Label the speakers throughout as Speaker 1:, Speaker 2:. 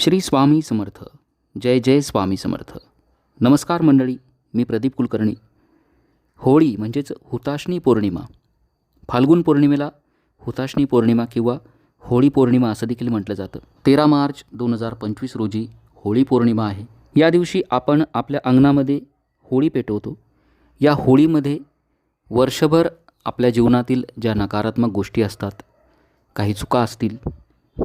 Speaker 1: श्री स्वामी समर्थ. जय जय स्वामी समर्थ. नमस्कार मंडळी मी प्रदीप कुलकर्णी. होळी म्हणजेच हुताशणी पौर्णिमा. फाल्गुन पौर्णिमेला हुताशणी पौर्णिमा किंवा होळी पौर्णिमा असं देखील म्हटलं जातं. तेरा मार्च दोन हजार पंचवीस रोजी होळी पौर्णिमा आहे. या दिवशी आपण आपल्या अंगणामध्ये होळी पेटवतो. या होळीमध्ये वर्षभर आपल्या जीवनातील ज्या नकारात्मक गोष्टी असतात काही चुका असतील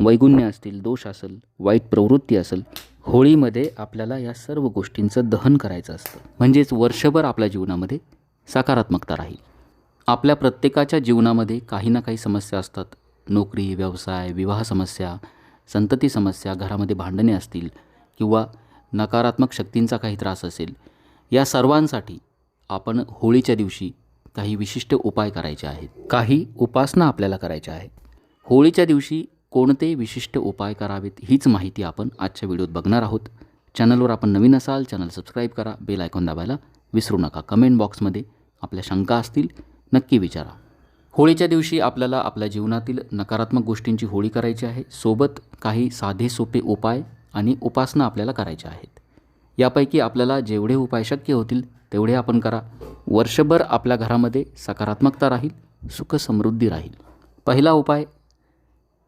Speaker 1: वैगुण्य असतील दोष असेल वाईट प्रवृत्ती असेल होळीमध्ये आपल्याला या सर्व गोष्टींचं दहन करायचं असतं. म्हणजेच वर्षभर आपल्या जीवनामध्ये सकारात्मकता राहील. आपल्या प्रत्येकाच्या जीवनामध्ये काही ना काही समस्या असतात. नोकरी व्यवसाय विवाह समस्या संतती समस्या घरामध्ये भांडणे असतील किंवा नकारात्मक शक्तींचा काही त्रास असेल या सर्वांसाठी आपण होळीच्या दिवशी काही विशिष्ट उपाय करायचे आहेत. काही उपासना आपल्याला करायच्या आहेत. होळीच्या दिवशी कोणते विशिष्ट उपाय करावेत हीच माहिती आपण आजच्या व्हिडिओत बघणार आहोत. चॅनलवर आपण नवीन असाल चॅनल सबस्क्राईब करा बेल आयकॉन दाबायला विसरू नका. कमेंट बॉक्समध्ये आपल्या शंका असतील नक्की विचारा. होळीच्या दिवशी आपल्याला आपल्या जीवनातील नकारात्मक गोष्टींची होळी करायची आहे. सोबत काही साधे सोपे उपाय आणि उपासना आपल्याला करायच्या आहेत. यापैकी आपल्याला जेवढे उपाय शक्य होतील तेवढे आपण करा. वर्षभर आपल्या घरामध्ये सकारात्मकता राहील सुख समृद्धी राहील. पहिला उपाय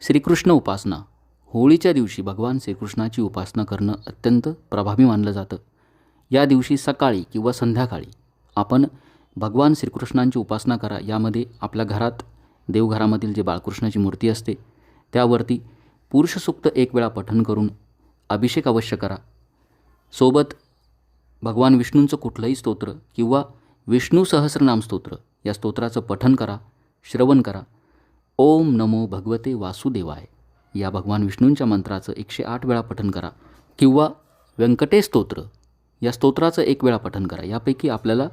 Speaker 1: श्रीकृष्ण उपासना. होळीच्या दिवशी भगवान श्रीकृष्णाची उपासना करणं अत्यंत प्रभावी मानलं जातं. या दिवशी सकाळी किंवा संध्याकाळी आपण भगवान श्रीकृष्णांची उपासना करा. यामध्ये आपल्या घरात देवघरामधील जे बाळकृष्णाची मूर्ती असते त्यावरती पुरुषसुक्त एक वेळा पठण करून अभिषेक अवश्य करा. सोबत भगवान विष्णूंचं कुठलंही स्तोत्र किंवा विष्णू सहस्रनाम स्तोत्र या स्तोत्राचं पठण करा श्रवण करा. ओम नमो भगवते वासुदेवाय. या भगवान विष्णूंच्या मंत्राचं एकशे आठ वेळा पठन करा. किंवा व्यंकटेश स्तोत्र या स्तोत्राचं एक वेळा पठन करा. यापैकी आपल्याला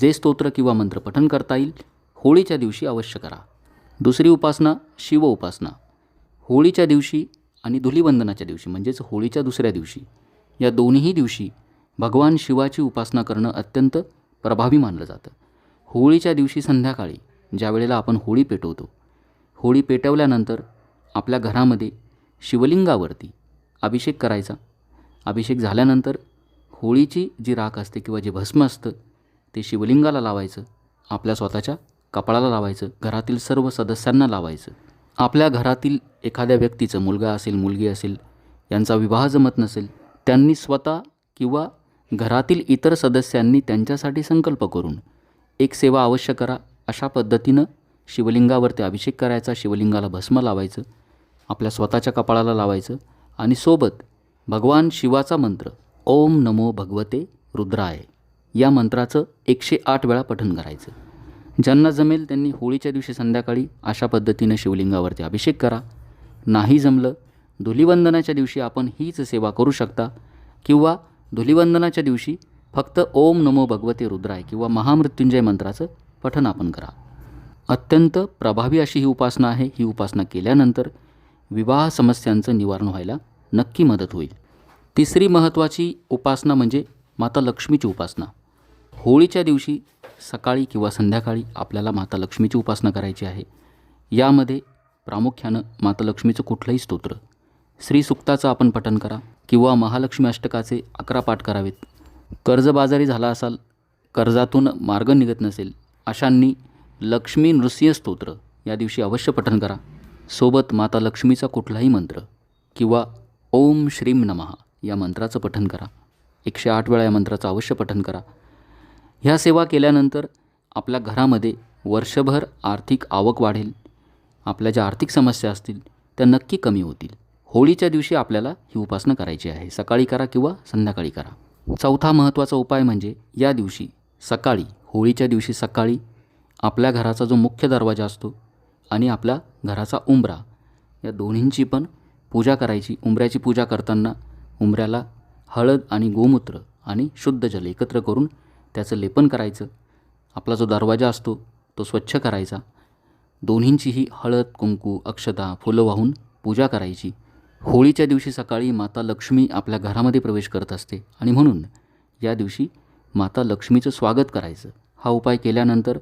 Speaker 1: जे स्तोत्र किंवा मंत्र पठन करता येईल होळीच्या दिवशी अवश्य करा. दुसरी उपासना शिव उपासना. होळीच्या दिवशी आणि धुलीवंदनाच्या दिवशी म्हणजेच होळीच्या दुसऱ्या दिवशी. या दोन्हीही दिवशी भगवान शिवाची उपासना करणं अत्यंत प्रभावी मानलं जातं. होळीच्या दिवशी संध्याकाळी ज्या वेळेला आपण होळी पेटवतो होळी पेटवल्यानंतर आपल्या घरामध्ये शिवलिंगावरती अभिषेक करायचा. अभिषेक झाल्यानंतर होळीची जी राख असते किंवा जे भस्म असतं ते शिवलिंगाला लावायचं आपल्या स्वतःच्या कपाळाला लावायचं घरातील सर्व सदस्यांना लावायचं. आपल्या घरातील एखाद्या व्यक्तीचं मुलगा असेल मुलगी असेल यांचा विवाह जमत नसेल त्यांनी स्वतः किंवा घरातील इतर सदस्यांनी त्यांच्यासाठी संकल्प करून एक सेवा अवश्य करा अशा पद्धतीनं शिवलिंगावरती अभिषेक करायचा शिवलिंगाला भस्म लावायचं आपल्या स्वतःच्या कपाळाला लावायचं आणि सोबत भगवान शिवाचा मंत्र ओम नमो भगवते रुद्राय या मंत्राचं एकशे आठ वेळा पठण करायचं. ज्यांना जमेल त्यांनी होळीच्या दिवशी संध्याकाळी अशा पद्धतीनं शिवलिंगावरती अभिषेक करा. नाही जमलं धुलिवंदनाच्या दिवशी आपण हीच सेवा करू शकता किंवा धुलिवंदनाच्या दिवशी फक्त ओम नमो भगवते रुद्राय किंवा महामृत्युंजय मंत्राचं पठण आपण करा. अत्यंत प्रभावी अशी ही उपासना आहे. ही उपासना केल्यानंतर विवाह समस्यांचं निवारण व्हायला नक्की मदत होईल. तिसरी महत्त्वाची उपासना म्हणजे माता लक्ष्मीची उपासना. होळीच्या दिवशी सकाळी किंवा संध्याकाळी आपल्याला माता लक्ष्मीची उपासना करायची आहे. यामध्ये प्रामुख्यानं माता लक्ष्मीचं कुठलंही स्तोत्र श्रीसुक्ताचं आपण पठन करा किंवा महालक्ष्मी अष्टकाचे अकरा पाठ करावेत. कर्जबाजारी झाला असाल कर्जातून मार्ग निघत नसेल अशांनी लक्ष्मी नृसिंह स्तोत्र. या दिवशी अवश्य पठन करा. सोबत माता लक्ष्मीचा कुठलाही मंत्र किंवा ओम श्रीम नमः या मंत्राचं पठन करा. एकशे आठ वेळा या मंत्राचं अवश्य पठन करा. ह्या सेवा केल्यानंतर आपल्या घरामध्ये वर्षभर आर्थिक आवक वाढेल. आपल्या ज्या आर्थिक समस्या असतील त्या नक्की कमी होतील. होळीच्या दिवशी आपल्याला ही उपासना करायची आहे. सकाळी करा किंवा संध्याकाळी करा. चौथा महत्त्वाचा उपाय म्हणजे या दिवशी सकाळी होळीच्या दिवशी सकाळी आपल्या घराचा जो मुख्य दरवाजा असतो आणि आपल्या घराचा उंबरा. या दोन्हींची पण पूजा करायची. उंबऱ्याची पूजा करताना उंबऱ्याला हळद आणि गोमूत्र आणि शुद्ध जल एकत्र करून त्याचं लेपन करायचं. आपला जो दरवाजा असतो तो स्वच्छ करायचा. दोन्हींचीही हळद कुंकू अक्षता फुलं वाहून पूजा करायची. होळीच्या दिवशी सकाळी माता लक्ष्मी आपल्या घरामध्ये प्रवेश करत असते आणि म्हणून या दिवशी माता लक्ष्मीचं स्वागत करायचं. हा उपाय केल्यानंतर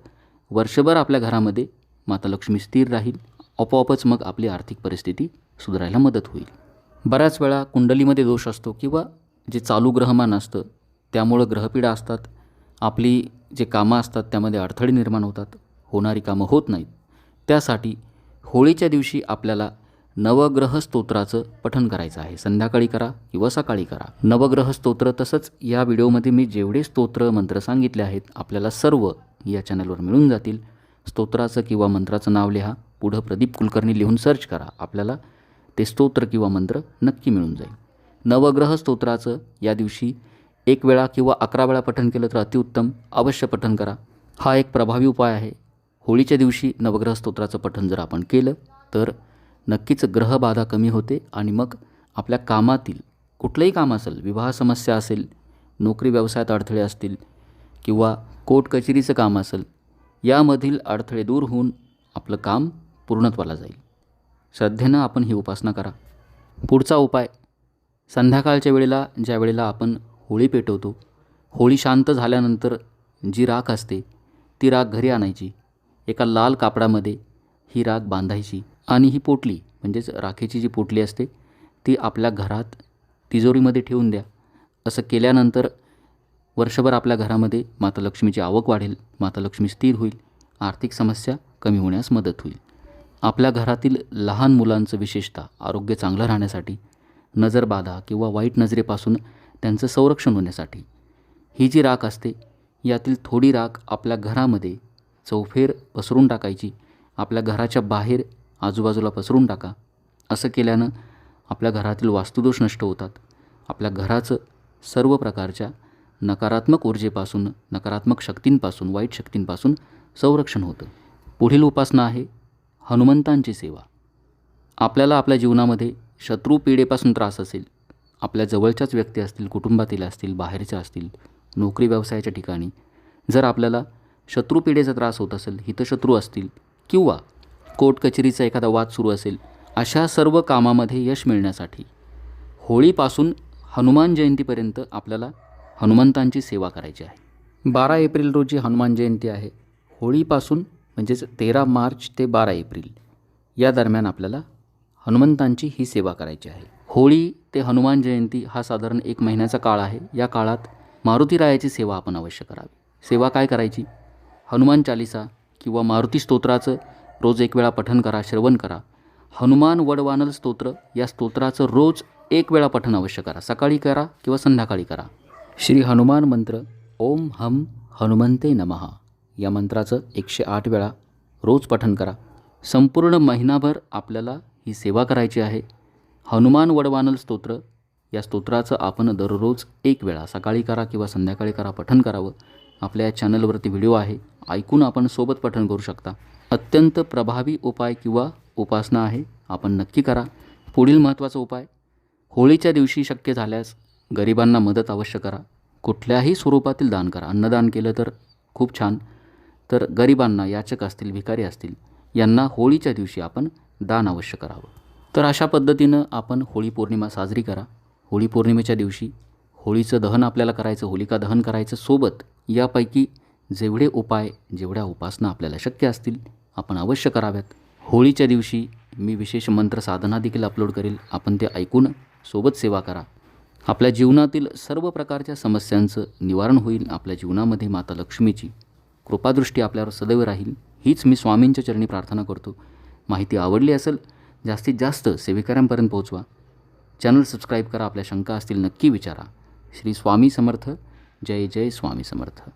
Speaker 1: वर्षभर आपल्या घरामध्ये माता लक्ष्मी स्थिर राहील. आपोआपच मग आपली आर्थिक परिस्थिती सुधारायला मदत होईल. बऱ्याच वेळा कुंडलीमध्ये दोष असतो किंवा जे चालू ग्रहमान असतं त्यामुळं ग्रहपीडा असतात. आपली जे कामं असतात त्यामध्ये अडथळे निर्माण होतात. होणारी कामं होत नाहीत. त्यासाठी होळीच्या दिवशी आपल्याला नवग्रह स्तोत्राचं पठन करायचं आहे. संध्याकाळी करा किंवा सकाळी करा. नवग्रह स्तोत्र तसंच या व्हिडिओमध्ये मी जेवढे स्तोत्र मंत्र सांगितले आहेत आपल्याला सर्व या चॅनलवर मिळून जातील. स्तोत्राचं किंवा मंत्राचं नाव लिहा. पुढं प्रदीप कुलकर्णी लिहून सर्च करा. आपल्याला ते स्तोत्र किंवा मंत्र नक्की मिळून जाईल. नवग्रह स्तोत्राचं या दिवशी एक वेळा किंवा अकरा वेळा पठण केलं तर अतिउत्तम. अवश्य पठण करा. हा एक प्रभावी उपाय आहे. होळीच्या दिवशी नवग्रह स्तोत्राचं पठण जर आपण केलं तर नक्कीच ग्रहबाधा कमी होते आणि मग आपल्या कामातील कुठलंही काम असेल विवाह समस्या असेल नोकरी व्यवसायात अडथळे असतील किंवा कोर्ट कचेरीचं काम असेल यामधील अडथळे दूर होऊन आपलं काम पूर्णत्वाला जाईल. श्रद्धेनं आपण ही उपासना करा. पुढचा उपाय संध्याकाळच्या वेळेला ज्या वेळेला आपण होळी पेटवतो होळी शांत झाल्यानंतर जी राख असते ती राख घरी आणायची. एका लाल कापडामध्ये ही राख बांधायची आणि ही पोटली म्हणजेच राखेची जी पोटली असते ती आपल्या घरात तिजोरीमध्ये ठेवून द्या. असं केल्यानंतर वर्षभर आपल्या घरामध्ये माता लक्ष्मीची आवक वाढेल माता लक्ष्मी स्थिर होईल आर्थिक समस्या कमी होण्यास मदत होईल. आपल्या घरातील लहान मुलांचं विशेषतः आरोग्य चांगलं राहण्यासाठी नजरबाधा किंवा वाईट नजरेपासून त्यांचं संरक्षण होण्यासाठी. ही जी राख असते यातील थोडी राख आपल्या घरामध्ये चौफेर पसरून टाकायची आपल्या घराच्या बाहेर आजूबाजूला पसरून टाका. असं केल्यानं आपल्या घरातील वास्तुदोष नष्ट होतात. आपल्या घराचं सर्व प्रकारच्या नकारात्मक ऊर्जेपासून नकारात्मक शक्तींपासून वाईट शक्तींपासून संरक्षण होतं. पुढील उपासना आहे हनुमंतांची सेवा. आपल्याला आपल्या जीवनामध्ये शत्रू पिढेपासून त्रास असेल आपल्या जवळच्याच व्यक्ती असतील कुटुंबातील असतील बाहेरच्या असतील नोकरी व्यवसायाच्या ठिकाणी जर आपल्याला शत्रू पिढेचा त्रास होत असेल हितशत्रू असतील किंवा कोर्ट कचेरीचा एखादा वाद सुरू असेल अशा सर्व कामामध्ये यश मिळण्यासाठी होळीपासून हनुमान जयंतीपर्यंत आपल्याला हनुमंतांची सेवा करायची आहे. बारा एप्रिल रोजी हनुमान जयंती आहे. होळीपासून म्हणजेच तेरा मार्च ते बारा एप्रिल या दरम्यान आपल्याला हनुमंतांची ही सेवा करायची आहे. होळी ते हनुमान जयंती हा साधारण एक महिन्याचा काळ आहे. या काळात मारुतीरायाची सेवा आपण अवश्य करावी. सेवा काय करायची? हनुमान चालिसा किंवा मारुती स्तोत्राचं रोज एक वेळा पठन करा श्रवण करा. हनुमान वडवानल स्तोत्र या स्तोत्राचं रोज एक वेळा पठन अवश्य करा. सकाळी करा किंवा संध्याकाळी करा. श्री हनुमान मंत्र ओम हम हनुमंते नमः. या मंत्राचं एकशे आठ वेळा रोज पठन करा. संपूर्ण महिनाभर आपल्याला ही सेवा करायची आहे. हनुमान वडवानल स्तोत्र या स्तोत्राचं आपण दररोज एक वेळा सकाळी करा किंवा संध्याकाळी करा पठन करावं. आपल्या या चॅनलवरती व्हिडिओ आहे. ऐकून आपण सोबत पठन करू शकता. अत्यंत प्रभावी उपाय किंवा उपासना आहे आपण नक्की करा. पुढील महत्त्वाचा उपाय होळीच्या दिवशी शक्य झाल्यास गरिबांना मदत अवश्य करा. कुठल्याही स्वरूपातील दान करा. अन्नदान केलं तर खूप छान. तर गरिबांना याचक असतील भिकारी असतील यांना होळीच्या दिवशी आपण दान अवश्य करावं. तर अशा पद्धतीनं आपण होळी पौर्णिमा साजरी करा. होळी पौर्णिमेच्या दिवशी होळीचं दहन आपल्याला करायचं होलिका दहन करायचं सोबत यापैकी जेवढे उपाय जेवढ्या उपासना आपल्याला शक्य असतील आपण अवश्य कराव्यात. होळीच्या दिवशी मी विशेष मंत्र साधना देखील अपलोड करेल. आपण ते ऐकून सोबत सेवा करा. आपल्या जीवनातील सर्व प्रकारच्या समस्यांचं निवारण होईल आपल्या जीवनामध्ये माता लक्ष्मीची. कृपादृष्टी आपल्यावर सदैव राहील. हीच मी स्वामींच्या चरणी प्रार्थना करतो. माहिती आवडली असेल जास्तीत जास्त सेविकाऱ्यांपर्यंत पोहोचवा. चॅनल सबस्क्राईब करा आपल्या शंका असतील नक्की विचारा. श्री स्वामी समर्थ. जय जय स्वामी समर्थ.